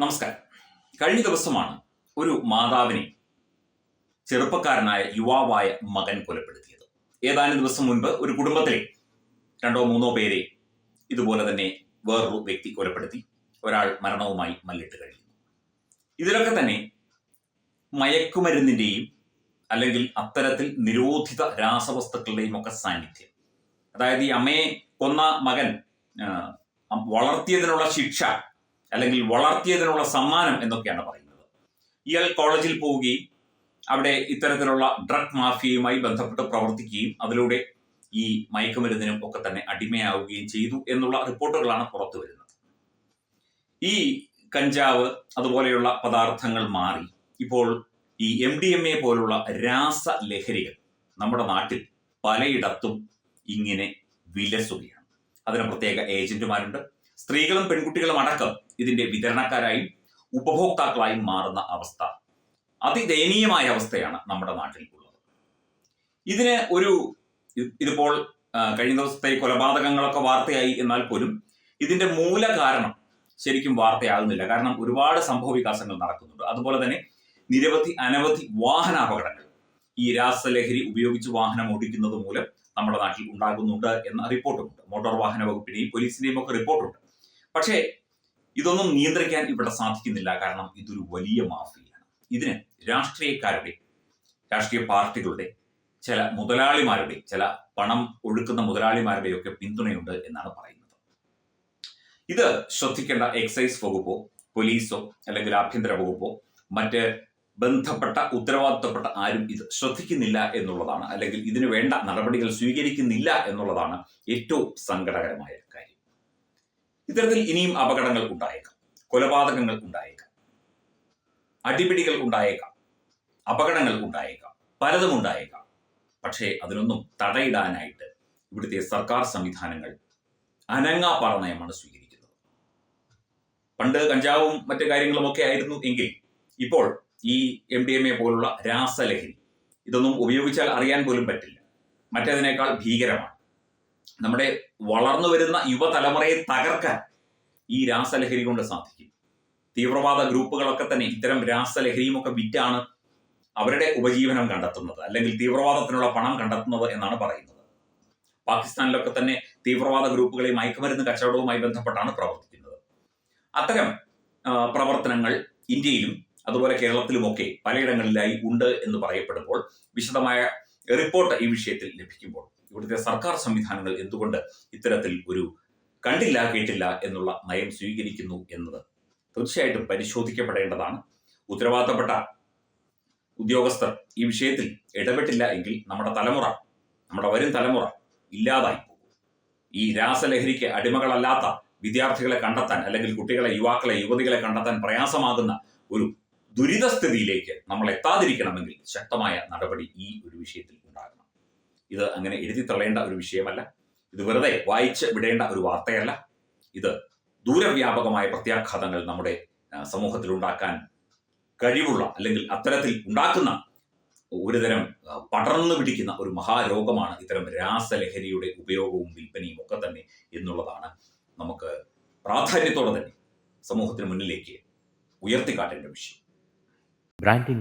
നമസ്കാരം. കഴിഞ്ഞ ദിവസമാണ് ഒരു മാതാവിനെ ചെറുപ്പക്കാരനായ യുവാവായ മകൻ കൊലപ്പെടുത്തിയത്. ഏതാനും ദിവസം മുൻപ് ഒരു കുടുംബത്തിലെ രണ്ടോ മൂന്നോ പേരെ ഇതുപോലെ തന്നെ വേറൊരു വ്യക്തി കൊലപ്പെടുത്തി. ഒരാൾ മരണവുമായി മല്ലിട്ട് കഴിഞ്ഞു. ഇതിലൊക്കെ തന്നെ മയക്കുമരുന്നിന്റെയും അല്ലെങ്കിൽ അത്തരത്തിൽ നിരോധിത രാസവസ്തുക്കളുടെയും ഒക്കെ സാന്നിധ്യം. അതായത് ഈ അമ്മയെ കൊന്ന മകൻ വളർത്തിയതിനുള്ള ശിക്ഷ അല്ലെങ്കിൽ വളർത്തിയതിനുള്ള സമ്മാനം എന്നൊക്കെയാണ് പറയുന്നത്. ഇയാൾ കോളേജിൽ പോവുകയും അവിടെ ഇത്തരത്തിലുള്ള ഡ്രഗ് മാഫിയയുമായി ബന്ധപ്പെട്ട് പ്രവർത്തിക്കുകയും അതിലൂടെ ഈ മയക്കുമരുന്നിനും ഒക്കെ തന്നെ അടിമയാവുകയും ചെയ്തു എന്നുള്ള റിപ്പോർട്ടുകളാണ് പുറത്തു വരുന്നത്. ഈ കഞ്ചാവ് അതുപോലെയുള്ള പദാർത്ഥങ്ങൾ മാറി. ഇപ്പോൾ ഈ എം ഡി എം എ പോലുള്ള രാസലഹരികൾ നമ്മുടെ നാട്ടിൽ പലയിടത്തും ഇങ്ങനെ വിലസുകയാണ്. അതിന് പ്രത്യേക ഏജന്റുമാരുണ്ട് സ്ത്രീകളും പെൺകുട്ടികളും അടക്കം ഇതിന്റെ വിതരണക്കാരായും ഉപഭോക്താക്കളായും മാറുന്ന അവസ്ഥ. അതിദയനീയമായ അവസ്ഥയാണ് നമ്മുടെ നാട്ടിൽ ഉള്ളത് ഇതിന് ഒരു ഇത് ഇതിപ്പോൾ കഴിഞ്ഞ ദിവസത്തെ കൊലപാതകങ്ങളൊക്കെ വാർത്തയായി എന്നാൽ പോലും ഇതിന്റെ മൂല കാരണം ശരിക്കും വാർത്തയാകുന്നില്ല. കാരണം ഒരുപാട് സംഭവ വികാസങ്ങൾ നടക്കുന്നുണ്ട്. അതുപോലെ തന്നെ നിരവധി അനവധി വാഹനാപകടങ്ങൾ ഈ രാസലഹരി ഉപയോഗിച്ച് വാഹനം ഓടിക്കുന്നത് മൂലം നമ്മുടെ നാട്ടിൽ ഉണ്ടാകുന്നുണ്ട് എന്ന റിപ്പോർട്ടുമുണ്ട്. മോട്ടോർ വാഹന വകുപ്പിനെയും പോലീസിന്റെയും ഒക്കെ റിപ്പോർട്ടുണ്ട്. പക്ഷേ ഇതൊന്നും നിയന്ത്രിക്കാൻ ഇവിടെ സാധിക്കുന്നില്ല. കാരണം ഇതൊരു വലിയ മാഫിയാണ് ഇതിന് രാഷ്ട്രീയക്കാരുടെ രാഷ്ട്രീയ പാർട്ടികളുടെ ചില മുതലാളിമാരുടെ ചില പണം ഒഴുക്കുന്ന മുതലാളിമാരുടെയൊക്കെ പിന്തുണയുണ്ട് എന്നാണ് പറയുന്നത്. ഇത് ശ്രദ്ധിക്കേണ്ട എക്സൈസ് വകുപ്പോ പോലീസോ അല്ലെങ്കിൽ ആഭ്യന്തര വകുപ്പോ മറ്റ് ബന്ധപ്പെട്ട ഉത്തരവാദിത്തപ്പെട്ട ആരും ഇത് ശ്രദ്ധിക്കുന്നില്ല എന്നുള്ളതാണ്. അല്ലെങ്കിൽ ഇതിനു വേണ്ട നടപടികൾ സ്വീകരിക്കുന്നില്ല എന്നുള്ളതാണ് ഏറ്റവും സങ്കടകരമായ ഇത്തരത്തിൽ ഇനിയും അപകടങ്ങൾ ഉണ്ടായേക്കാം കൊലപാതകങ്ങൾ ഉണ്ടായേക്കാം അടിപിടികൾ ഉണ്ടായേക്കാം അപകടങ്ങൾ ഉണ്ടായേക്കാം പലതും ഉണ്ടായേക്കാം പക്ഷേ അതിനൊന്നും തടയിടാനായിട്ട് ഇവിടുത്തെ സർക്കാർ സംവിധാനങ്ങൾ അനങ്ങാപ്പാറ നയമാണ് സ്വീകരിക്കുന്നത്. പണ്ട് കഞ്ചാവും മറ്റു കാര്യങ്ങളും ഒക്കെ ആയിരുന്നു എങ്കിൽ ഇപ്പോൾ ഈ എം ഡി എം എ പോലുള്ള രാസലഹരി ഇതൊന്നും ഉപയോഗിച്ചാൽ അറിയാൻ പോലും പറ്റില്ല. മറ്റേതിനേക്കാൾ ഭീകരമാണ്. നമ്മുടെ വളർന്നു വരുന്ന യുവതലമുറയെ തകർക്കാൻ ഈ രാസലഹരി കൊണ്ട് സാധിക്കും. തീവ്രവാദ ഗ്രൂപ്പുകളൊക്കെ തന്നെ ഇത്തരം രാസലഹരിയും ഒക്കെ വിറ്റാണ് അവരുടെ ഉപജീവനം കണ്ടെത്തുന്നത് അല്ലെങ്കിൽ തീവ്രവാദത്തിനുള്ള പണം കണ്ടെത്തുന്നത് എന്നാണ് പറയുന്നത്. പാകിസ്ഥാനിലൊക്കെ തന്നെ തീവ്രവാദ ഗ്രൂപ്പുകളെ മയക്കുമരുന്ന് കച്ചവടവുമായി ബന്ധപ്പെട്ടാണ് പ്രവർത്തിക്കുന്നത്. അത്തരം പ്രവർത്തനങ്ങൾ ഇന്ത്യയിലും അതുപോലെ കേരളത്തിലുമൊക്കെ പലയിടങ്ങളിലായി ഉണ്ട് എന്ന് പറയപ്പെടുമ്പോൾ വിശദമായ റിപ്പോർട്ട് ഈ വിഷയത്തിൽ ലഭിക്കുമ്പോൾ ഇവിടുത്തെ സർക്കാർ സംവിധാനങ്ങൾ എന്തുകൊണ്ട് ഇത്തരത്തിൽ ഒരു കണ്ടില്ല കേട്ടില്ല എന്നുള്ള നയം സ്വീകരിക്കുന്നു എന്നത് തീർച്ചയായിട്ടും പരിശോധിക്കപ്പെടേണ്ടതാണ്. ഉത്തരവാദിത്തപ്പെട്ട ഉദ്യോഗസ്ഥർ ഈ വിഷയത്തിൽ ഇടപെട്ടില്ല എങ്കിൽ നമ്മുടെ തലമുറ നമ്മുടെ വരും തലമുറ ഇല്ലാതായി പോകും. ഈ രാസലഹരിക്ക് അടിമകളല്ലാത്ത വിദ്യാർത്ഥികളെ കണ്ടെത്താൻ അല്ലെങ്കിൽ കുട്ടികളെ യുവാക്കളെ യുവതികളെ കണ്ടെത്താൻ പ്രയാസമാകുന്ന ഒരു ദുരിതസ്ഥിതിയിലേക്ക് നമ്മൾ എത്താതിരിക്കണമെങ്കിൽ ശക്തമായ നടപടി ഈ ഒരു വിഷയത്തിൽ ഉണ്ടാകണം. ഇത് അങ്ങനെ എഴുതി തള്ളേണ്ട ഒരു വിഷയമല്ല. ഇത് വെറുതെ വായിച്ച് വിടേണ്ട ഒരു വാർത്തയല്ല. ഇത് ദൂരവ്യാപകമായ പ്രത്യാഘാതങ്ങൾ നമ്മുടെ സമൂഹത്തിൽ ഉണ്ടാക്കാൻ കഴിവുള്ള അല്ലെങ്കിൽ അത്തരത്തിൽ ഉണ്ടാക്കുന്ന ഒരുതരം പടർന്നു പിടിക്കുന്ന ഒരു മഹാരോഗമാണ് ഇത്തരം രാസലഹരിയുടെ ഉപയോഗവും വിൽപ്പനയും ഒക്കെ തന്നെ എന്നുള്ളതാണ് നമുക്ക് പ്രാധാന്യത്തോടെ തന്നെ സമൂഹത്തിന് മുന്നിലേക്ക് ഉയർത്തിക്കാട്ടേണ്ട വിഷയം. Branding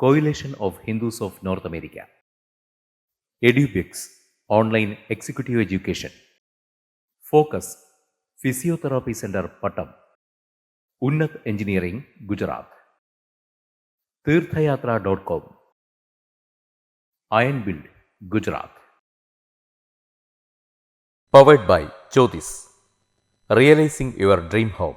coalition of Hindus of North America Edubix online executive education focus physiotherapy centre Pattom Unnat engineering Gujarat Tirthayatra dot com iron build Gujarat powered by Jyothis realising your dream home